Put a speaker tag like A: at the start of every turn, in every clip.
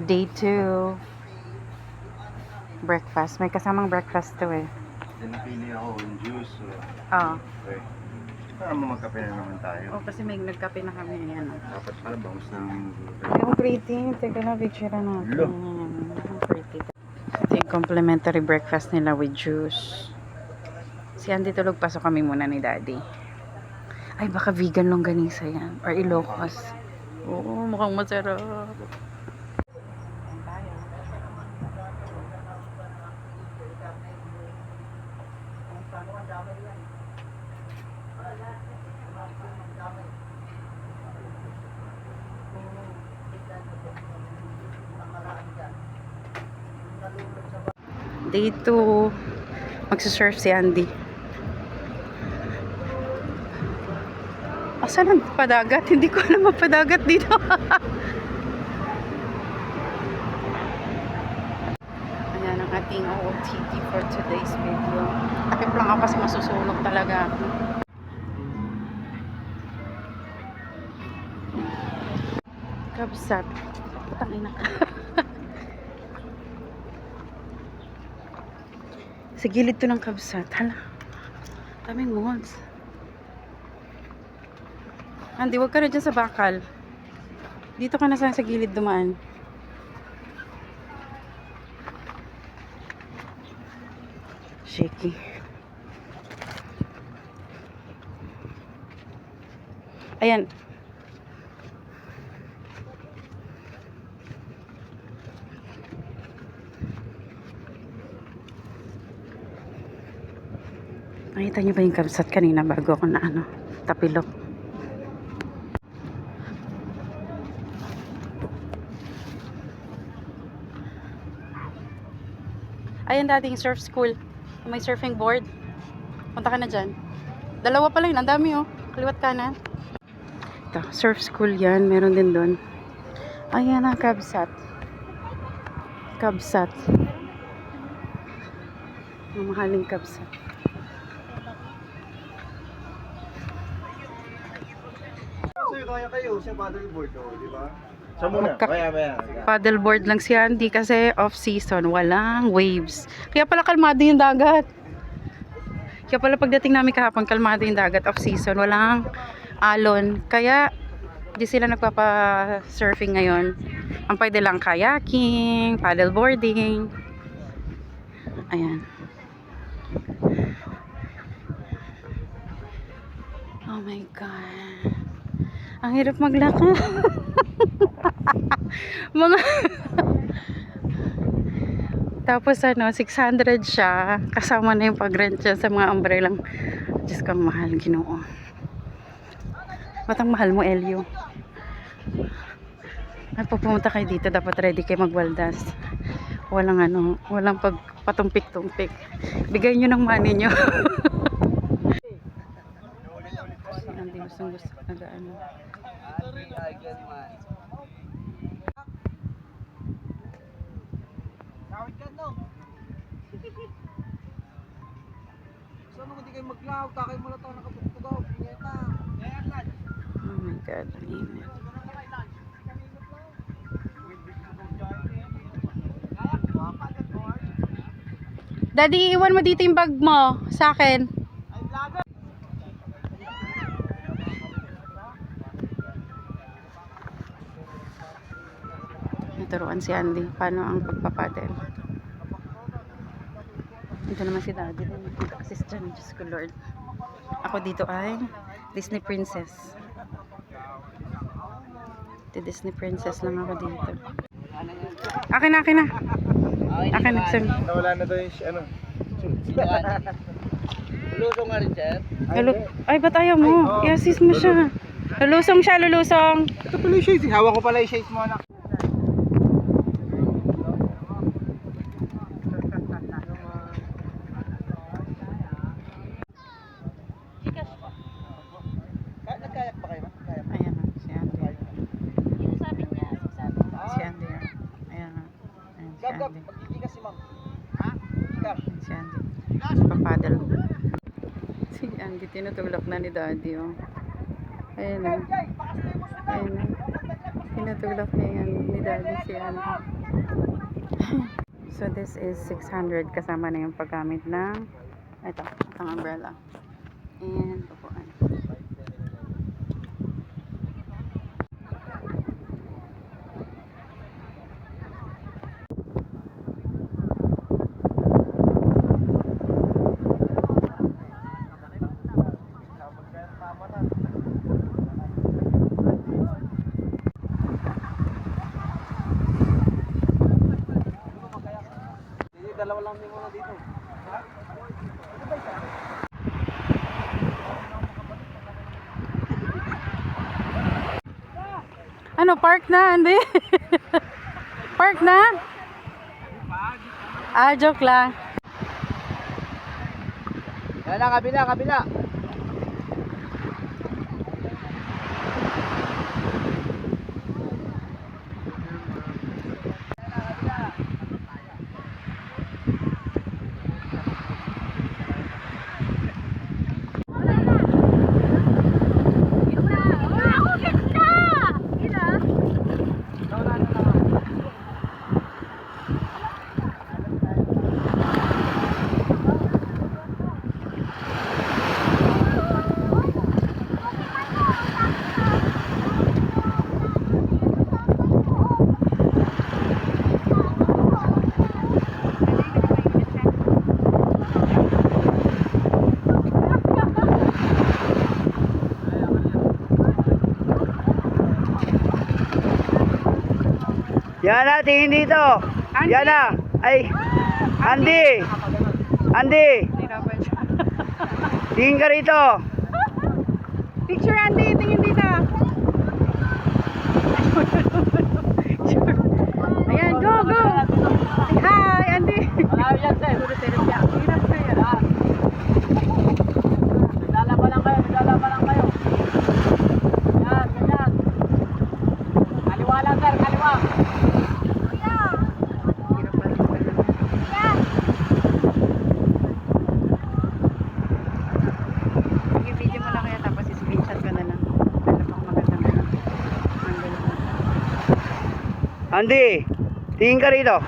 A: Day 2. Breakfast. May kasamang breakfast to eh.
B: Then napili ako yung juice. So,
A: Ah.
B: okay. Para mo magkape na naman tayo.
A: Oh, kasi may nagkape na kami. Ayan. oh.
B: Dapat pala bangus ng
A: Ay, ang pretty. Teka na, picture na natin.
B: Lo.
A: Ang pretty. Ito yung complimentary breakfast nila with juice. Si Andy tulog, pasok kami muna ni Daddy. Ay, baka vegan longganisa yan. Or Ilocos. Oo, mukhang masarap. Day 2. Magsasurf si Andy. Asan ang padagat? Hindi ko alam ang padagat dito. Ayan ang ating OOTD for today's video. Takip lang ako kasi masusunog talaga ako. Kabsat. Tangina. Sa gilid to ng kabsat. Hala. Daming malls. Andy, huwag ka na dyan sa bakal. Dito ka na sa, sa gilid dumaan. Shaky. Ayan. Nakita niyo ba yung kabsat kanina bago ako na ano, tapilok? Ayan dating surf school. May surfing board. Punta ka na dyan. Dalawa pala yun. Ang dami oh. Kaliwat kanan. Ito, surf school yan. Meron din doon. Ayan ang kabsat. Kabsat. Ang mahaling kabsat.
B: Kasi kaya kayo sa paddleboard, oh, di ba? Sa muna,
A: Magka-
B: kaya ba yan?
A: Paddleboard lang si Andy kasi off-season. Walang waves. Kaya pala kalmado yung dagat. Kaya pala pagdating namin kahapon, kalmado yung dagat. Off-season. Walang alon. Kaya di sila nagpapa-surfing ngayon. Ang pwede lang kayaking, paddleboarding. Ayan. Oh my God. Ang hirap maglakad. mga tapos ano 600 siya. Kasama na yung pag-rent sa mga umbrellang Diyos kang mahal ginoo. Ba't ang mahal mo Elio. At pag pumunta kayo dito dapat ready kayo magwaldas. Walang ano walang pagpatumpik-tumpik. Bigay nyo ng money nyo hindi gustong gusto nag ano
C: Kawit ka no. Nung hindi kayo maglaw, kakay mo lang ito nakapagpugaw, pinyeta.
A: oh my god ang init Daddy, iwan mo dito yung bag mo sa akin. Naturuan si Andy paano ang pagpapadel. Dito naman si Daddy. Nag-assist dyan. Diyos ko Lord. Ako dito ay Disney Princess. Di Disney Princess lang ako dito. Akin na, akin na. Akin na. Sam.
B: Nawala na daw yung, ano,
C: Lusong nga rin, sir.
A: Hello. Ay, ba't ayaw mo? I-assist mo siya. Lulusong siya, lulusong.
B: Ito pala yung shades. eh. Hawak ko pala yung shades mo, anak.
A: ni daddy oh. Ayan oh. Ayan oh. Pinatuglak niya yan ni daddy si ano. so this is 600 kasama na yung paggamit ng ito, itong umbrella. And
C: dalawa lang din muna dito.
A: Ano, park na, hindi? park na? Ah, joke lang.
C: Yan na, kabila, kabila. Yan na, tingin dito. Yan na. Ay, Andy. Andy, tingin ka rito.
A: Picture Andy, tingin dito. Ayan, go, go. Hi, Andy.
C: Yan, sir.
A: Hirap kaya.
C: Lalaban lang kayo, lalaban lang kayo. Yan, ganyan. Kaliwa lang, sir, kaliwa.
A: Hirap pa rin pala. Sige, video mo lang kaya tapos screenshot ko na lang. Alam ako maganda na lang. Angle mo.
C: Andy, tingin ka rito.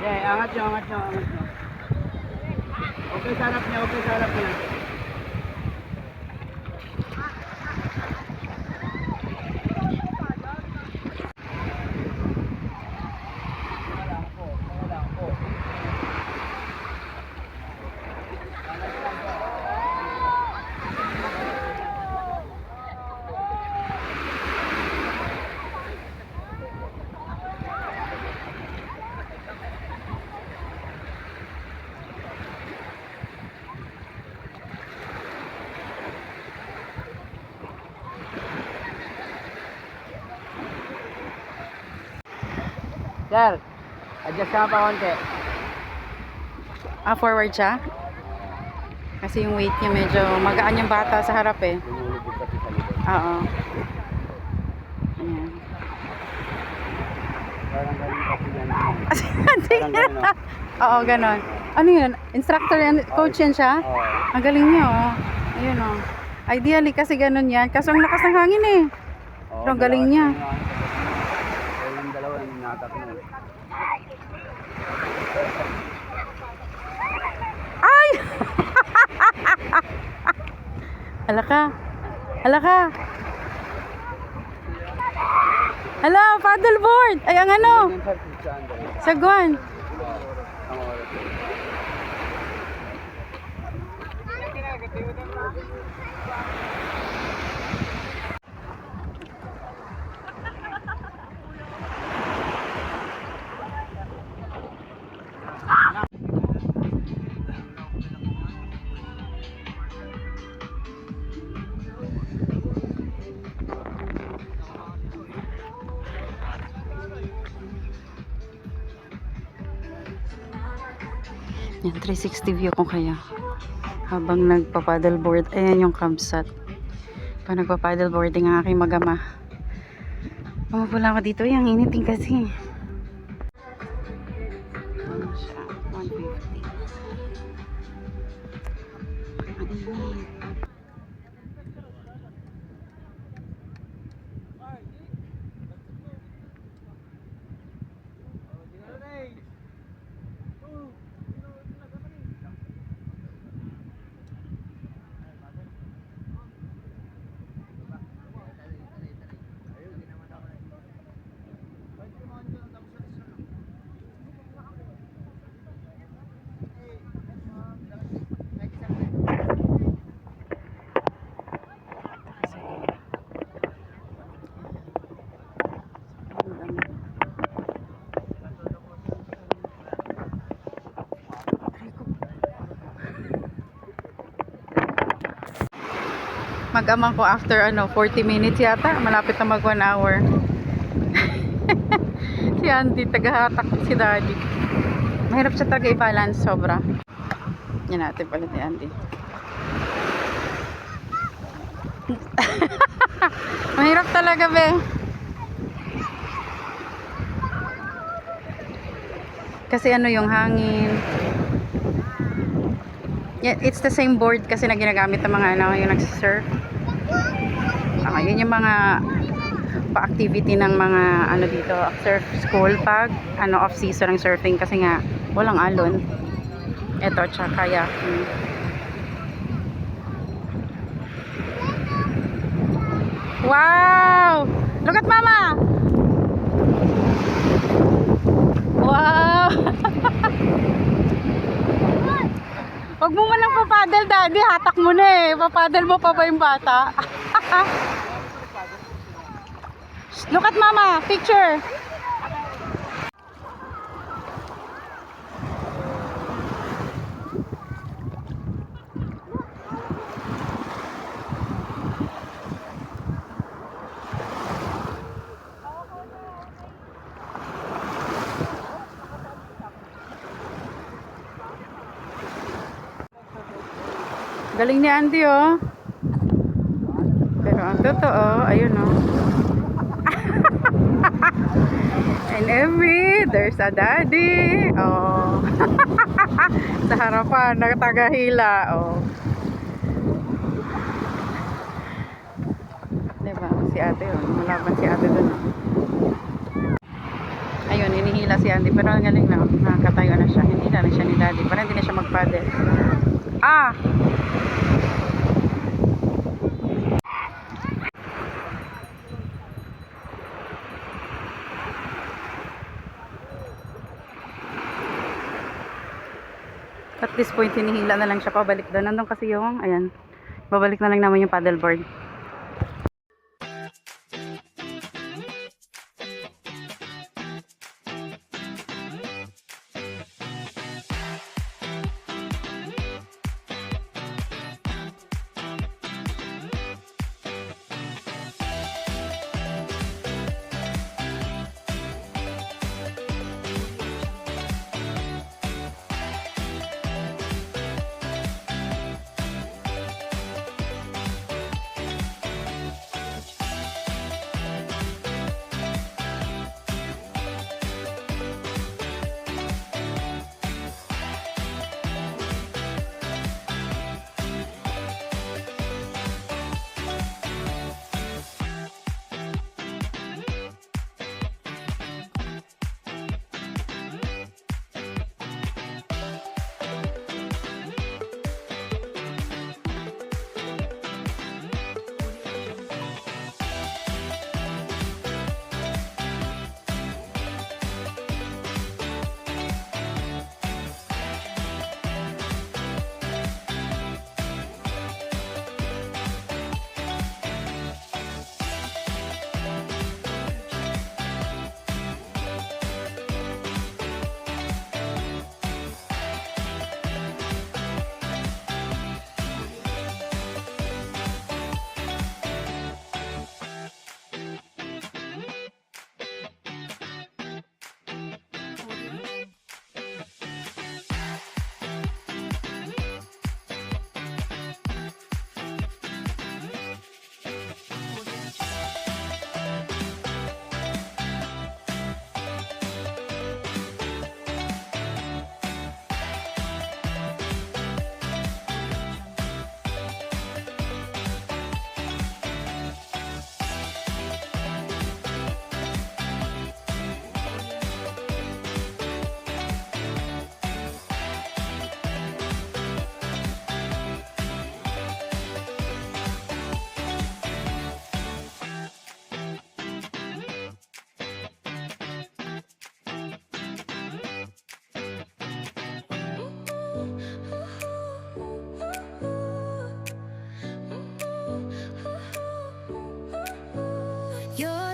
C: Yeah, angat nyo, angat nyo, angat nyo. Okay sa harap niya, okay sa harap niya. Sir, adjust ka pa konti.
A: Ah, forward siya? Kasi yung weight niya medyo magaan yung bata sa harap eh. Oo. Ayan. Oo, ganon. Ano yun? Instructor yan? Coach yan siya?
C: Oo.
A: Ang galing niya oh. Ayun oh. Ideally kasi ganon yan. Kaso ang lakas ng hangin eh. Pero ang galing niya. Hala ka. Hala ka. Hala, paddleboard. Ay, ang ano? Sagwan.
C: Thank you.
A: Yan, 360 view kung kaya. Habang nagpa-paddleboard. Ayan yung campsite. Pa nagpa-paddleboarding ang aking magama. Pumapula ako dito. Yung initing kasi. Mag-amang ko after ano, 40 minutes yata. Malapit na mag 1 hour. si Andy, tagahatak si Daddy. Mahirap siya talaga i-balance sobra. Yan natin pala ni Andy. Mahirap talaga, be. Kasi ano yung hangin. Yeah, it's the same board kasi na ginagamit ng mga ano, yung nagsisurf. Ah, yun yung mga pa-activity ng mga ano dito, surf school pag ano off season ng surfing kasi nga walang alon. Ito, tsaka kayaking. Wow! Look at mama! Wow! Huwag mo man lang papadel, daddy. Hatak mo na eh. Papadel mo pa ba yung bata? Look at mama. Picture. Galing ni Andy, oh. Pero ang totoo, ayun, oh. And every, there's a daddy. Oh. Sa harapan, nagtagahila, oh. Diba? Si ate, oh. Malaban si ate dun. Ayun, hinihila si Andy. Pero ang galing na, nakakatayo na siya. Hinihila na siya ni daddy. Para hindi na siya magpaddle. Ah! This point, hinihila na lang siya pabalik doon. Nandun kasi yung, ayan, babalik na lang naman yung paddleboard.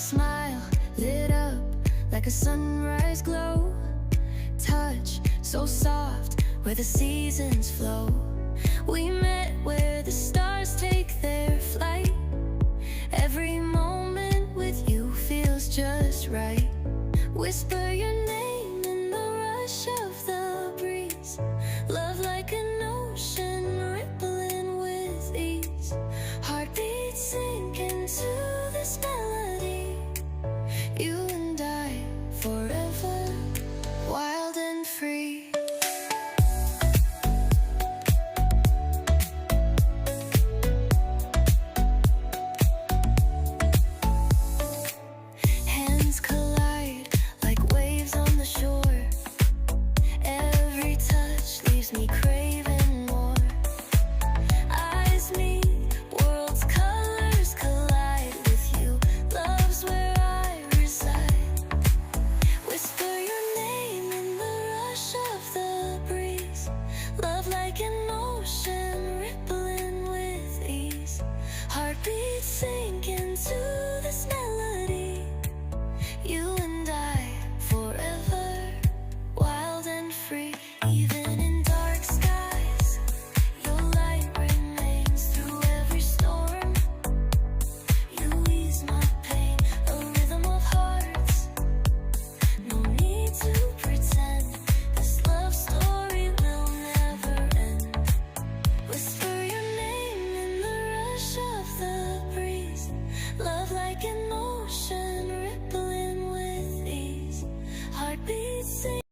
D: Smile lit up like a sunrise glow. Touch so soft where the seasons flow. We met where the stars take their flight. Every moment with you feels just right. Whisper your